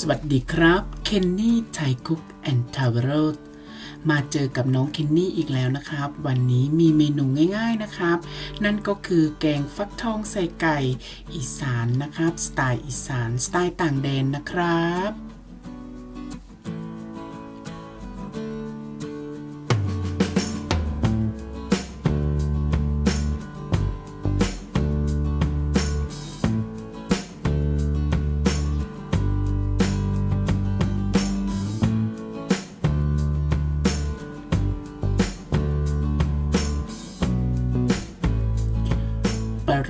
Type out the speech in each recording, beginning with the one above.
สวัสดีครับเคนนี่ไทคุกแอนทาวเวอร์มาเจอกับน้องเคนนี่อีกแล้วนะครับ วันนี้มีเมนูง่าย ๆนะครับ นั่นก็คือแกงฟักทองใส่ไก่อีสานนะครับ สไตล์อีสานสไตล์ต่างแดนนะครับ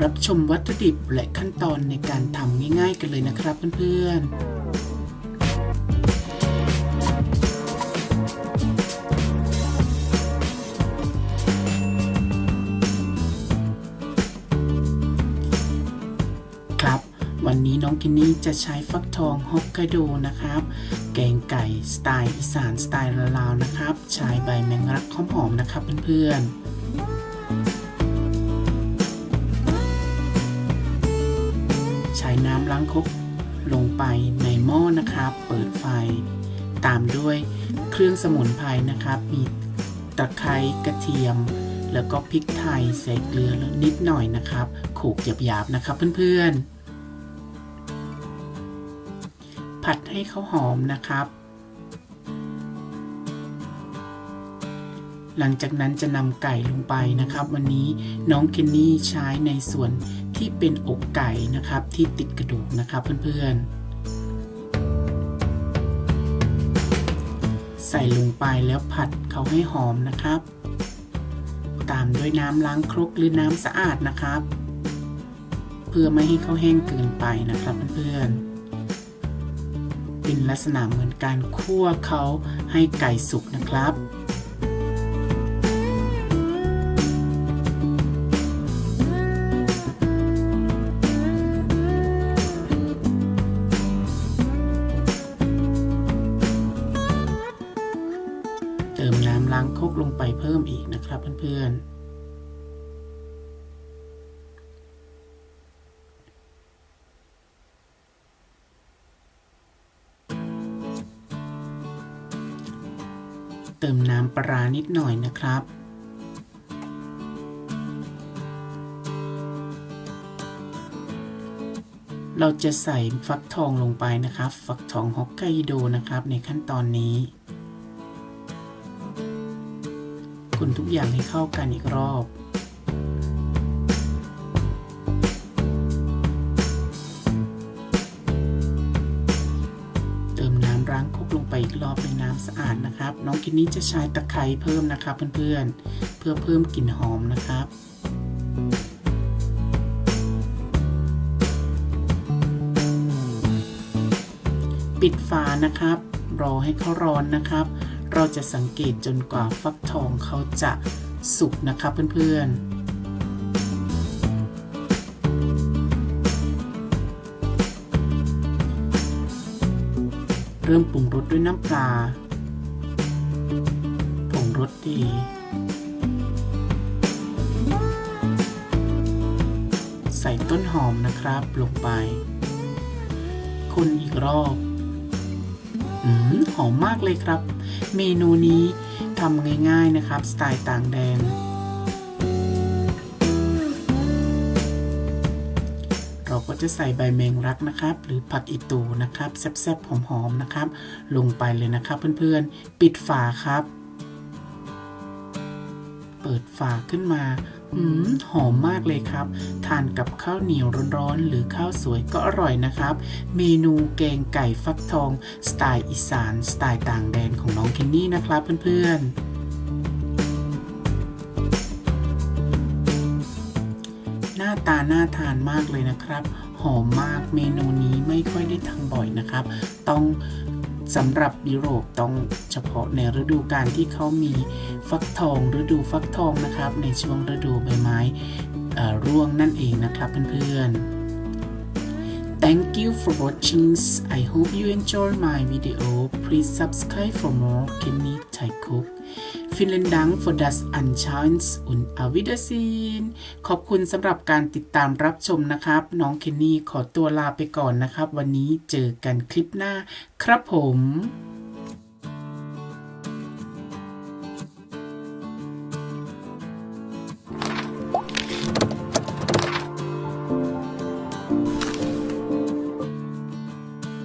รับชมวัตถุดิบและขั้นตอนในการทำง่ายๆ กันเลยนะครับเพื่อนๆครับวันนี้น้องกินนี่จะใช้ฟักทองฮอกไกโดนะครับ แกงไก่สไตล์อีสานสไตล์ลาวๆนะครับ ใช้ใบแมงลักหอมๆนะครับเพื่อนๆ น้ำล้างครกลงไปในหม้อนะครับ เปิดไฟ ตามด้วยเครื่องสมุนไพรนะครับ มีตะไคร้กระเทียม แล้วก็พริกไทยใส่เกลือแล้วนิดหน่อยนะครับโขลกหยาบๆนะครับเพื่อนๆ ผัดให้เขาหอมนะครับ หลังจากนั้นจะนำไก่ลงไปนะครับ วันนี้น้องเคนนี่ใช้ในส่วน ที่เป็นอกไก่นะครับที่ติดกระดูกนะครับเพื่อนๆ ใส่ลงไปแล้วผัดเขาให้หอมนะครับ ตามด้วยน้ำล้างครกหรือน้ำสะอาดนะครับ เพื่อไม่ให้เขาแห้งเกินไปนะครับเพื่อนๆเป็นลักษณะเหมือนการคั่วเขาให้ไก่สุกนะครับ ติมน้ำล้างคกลงไปเพิ่มอีกนะครับเพื่อนๆเติมน้ำปลานิดหน่อยนะครับ เราจะใส่ฟักทองลงไปนะครับ ฟักทองฮอกไกโดนะครับในขั้นตอนนี้ คนทุกอย่างให้เข้ากันอีกรอบเติมน้ำล้างครกลงไปอีกรอบเป็นน้ำสะอาดนะครับ น้องกินนี้จะใช้ตะไคร้เพิ่มนะครับเพื่อนๆ เพื่อเพิ่มกลิ่นหอมนะครับ ปิดฝานะครับ รอให้เขาร้อนนะครับ เราจะสังเกตจนกว่าฟักทองเขาจะสุกนะครับเพื่อนๆเริ่มปรุงรสด้วยน้ำปลา ผงรสดี ใส่ต้นหอมนะครับลงไปคนอีกรอบ อืมหอมมากเลยครับ เมนูนี้ทำง่ายๆนะครับ สไตล์ต่างแดนเราก็จะใส่ใบแมงลักนะครับ หรือผักอีตูนะครับแซ่บๆหอมๆนะครับ ลงไปเลยนะครับเพื่อนๆ ปิดฝาครับ เปิดฝาขึ้นมา อืมหอมมากเลยครับ ทานกับข้าวเหนียวร้อนๆ หรือข้าวสวยก็อร่อยนะครับ เมนูแกงไก่ฟักทอง สไตล์อีสาน สไตล์ต่างแดนของน้องเคนนี่นะครับเพื่อนๆหน้าตาน่าทานมากเลยนะครับ หอมมากเมนูนี้ไม่ค่อยได้ทำบ่อยนะครับ ต้อง สำหรับยุโรปต้องเฉพาะในฤดูการที่เขามีฟักทองฤดูฟักทองนะครับ ในช่วงฤดูใบไม้ร่วงนั่นเองนะครับเพื่อนๆ Thank you for watching I hope you enjoy my video please subscribe for more Kenny Thai Cook Vielen Dank für das Anschauen und auf Wiedersehen ขอบคุณสำหรับการติดตามรับชมนะครับ น้องเคนนี่ขอตัวลาไปก่อนนะครับ วันนี้เจอกันคลิปหน้าครับผม